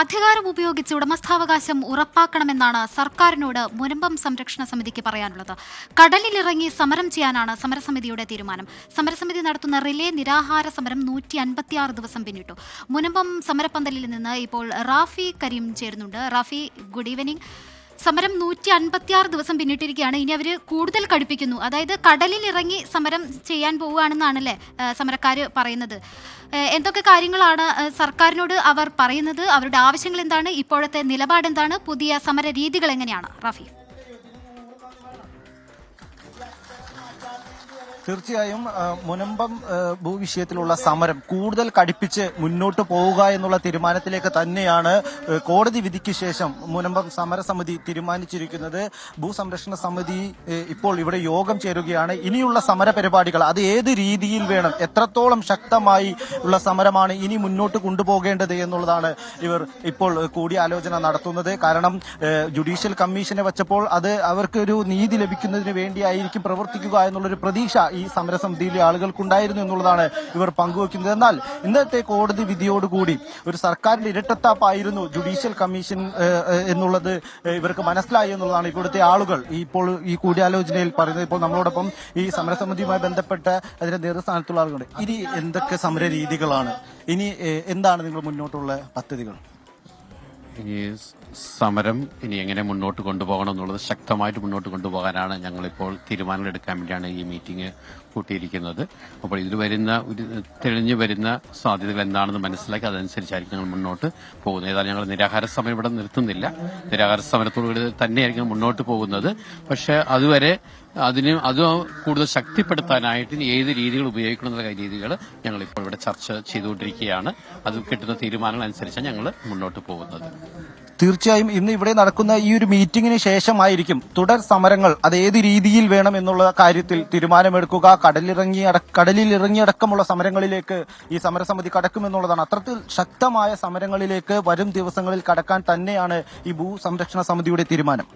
അധികാരം ഉപയോഗിച്ച് ഉടമസ്ഥാവകാശം ഉറപ്പാക്കണമെന്നാണ് സർക്കാരിനോട് മുനമ്പം സംരക്ഷണ സമിതിക്ക് പറയാനുള്ളത്. കടലിലിറങ്ങി സമരം ചെയ്യാനാണ് സമരസമിതിയുടെ തീരുമാനം. സമരസമിതി നടത്തുന്ന റിലേ നിരാഹാര സമരം നൂറ്റി അൻപത്തിയാറ് ദിവസം പിന്നിട്ടു. മുനമ്പം സമരപ്പന്തലിൽ നിന്ന് ഇപ്പോൾ റാഫി കരീം ചേരുന്നുണ്ട്. റാഫി ഗുഡ് ഈവനിങ് സമരം നൂറ്റി അൻപത്തിയാറ് ദിവസം പിന്നിട്ടിരിക്കുകയാണ്. ഇനി അവർ കൂടുതൽ കടുപ്പിക്കുന്നു. അതായത് കടലിൽ ഇറങ്ങി സമരം ചെയ്യാൻ പോവുകയാണെന്നാണല്ലേ സമരക്കാർ പറയുന്നത്. എന്തൊക്കെ കാര്യങ്ങളാണ് സർക്കാരിനോട് അവർ പറയുന്നത്? അവരുടെ ആവശ്യങ്ങൾ എന്താണ് ഇപ്പോഴത്തെ നിലപാട് എന്താണ് പുതിയ സമര രീതികൾ എങ്ങനെയാണ് റാഫി. തീർച്ചയായും മുനമ്പം ഭൂവിഷയത്തിലുള്ള സമരം കൂടുതൽ കടുപ്പിച്ച് മുന്നോട്ട് പോവുക എന്നുള്ള തീരുമാനത്തിലേക്ക് തന്നെയാണ് കോടതി വിധിക്ക് ശേഷം മുനമ്പം സമരസമിതി തീരുമാനിച്ചിരിക്കുന്നത്. ഭൂസംരക്ഷണ സമിതി ഇപ്പോൾ ഇവിടെ യോഗം ചേരുകയാണ്. ഇനിയുള്ള സമര പരിപാടികൾ അത് ഏത് രീതിയിൽ വേണം എത്രത്തോളം ശക്തമായി ഉള്ള സമരമാണ് ഇനി മുന്നോട്ട് കൊണ്ടുപോകേണ്ടത് എന്നുള്ളതാണ് ഇവർ ഇപ്പോൾ കൂടിയാലോചന നടത്തുന്നത്. കാരണം ജുഡീഷ്യൽ കമ്മീഷനെ വച്ചപ്പോൾ അത് അവർക്കൊരു നീതി ലഭിക്കുന്നതിന് വേണ്ടിയായിരിക്കും പ്രവർത്തിക്കുക എന്നുള്ളൊരു പ്രതീക്ഷ ഈ സമരസമിതിയിലെ ആളുകൾക്കുണ്ടായിരുന്നു എന്നുള്ളതാണ് ഇവർ പങ്കുവെക്കുന്നത് എന്നാൽ ഇന്നത്തെ കോടതി വിധിയോടുകൂടി ഒരു സർക്കാരിന്റെ ഇരട്ടത്താപ്പായിരുന്നു ജുഡീഷ്യൽ കമ്മീഷൻ എന്നുള്ളത് ഇവർക്ക് മനസ്സിലായി എന്നുള്ളതാണ് ഇവിടുത്തെ ആളുകൾ. ഇപ്പോൾ ഈ കൂടിയാലോചനയിൽ പറയുന്നത് ഇപ്പോൾ നമ്മളോടൊപ്പം ഈ സമരസമിതിയുമായി ബന്ധപ്പെട്ട അതിന്റെ നേതൃസ്ഥാനത്തുള്ള ആളുകളുണ്ട്. ഇനി എന്തൊക്കെ സമര രീതികളാണ് ഇനി എന്താണ് നിങ്ങൾ മുന്നോട്ടുള്ള പദ്ധതികൾ? സ് സമരം ഇനി എങ്ങനെ മുന്നോട്ട് കൊണ്ടുപോകണം എന്നുള്ളത് ശക്തമായിട്ട് മുന്നോട്ട് കൊണ്ടുപോകാനാണ് ഞങ്ങളിപ്പോൾ തീരുമാനങ്ങൾ എടുക്കാൻ വേണ്ടിയാണ് ഈ മീറ്റിംഗ് കൂട്ടിയിരിക്കുന്നത്. അപ്പോൾ ഇതിൽ വരുന്ന ഒരു തെളിഞ്ഞു വരുന്ന സാധ്യതകൾ എന്താണെന്ന് മനസ്സിലാക്കി അതനുസരിച്ചായിരിക്കും ഞങ്ങൾ മുന്നോട്ട് പോകുന്നത്. ഏതായാലും ഞങ്ങൾ നിരാഹാര സമരം ഇവിടെ നിർത്തുന്നില്ല. നിരാഹാര സമരത്തോടുകൂടി തന്നെയായിരിക്കും മുന്നോട്ട് പോകുന്നത്. പക്ഷേ അതുവരെ അതിന് അത് കൂടുതൽ ശക്തിപ്പെടുത്താനായിട്ട് ഏത് രീതികൾ ഉപയോഗിക്കണം എന്നുള്ള രീതികൾ ഞങ്ങൾ ഇപ്പോൾ ഇവിടെ ചർച്ച ചെയ്തുകൊണ്ടിരിക്കുകയാണ്. അത് കിട്ടുന്ന തീരുമാനങ്ങൾ അനുസരിച്ചാണ് ഞങ്ങൾ മുന്നോട്ട് പോകുന്നത്. തീർച്ചയായും ഇന്ന് ഇവിടെ നടക്കുന്ന ഈ ഒരു മീറ്റിംഗിന് ശേഷമായിരിക്കും തുടർ സമരങ്ങൾ അത് ഏത് രീതിയിൽ വേണം എന്നുള്ള കാര്യത്തിൽ തീരുമാനമെടുക്കുക. കടലിറങ്ങി കടലിൽ ഇറങ്ങിയടക്കമുള്ള സമരങ്ങളിലേക്ക് ഈ സമരസമിതി കടക്കുമെന്നുള്ളതാണ്. അത്തരത്തിൽ ശക്തമായ സമരങ്ങളിലേക്ക് വരും ദിവസങ്ങളിൽ കടക്കാൻ തന്നെയാണ് ഈ ഭൂസംരക്ഷണ സമിതിയുടെ തീരുമാനം.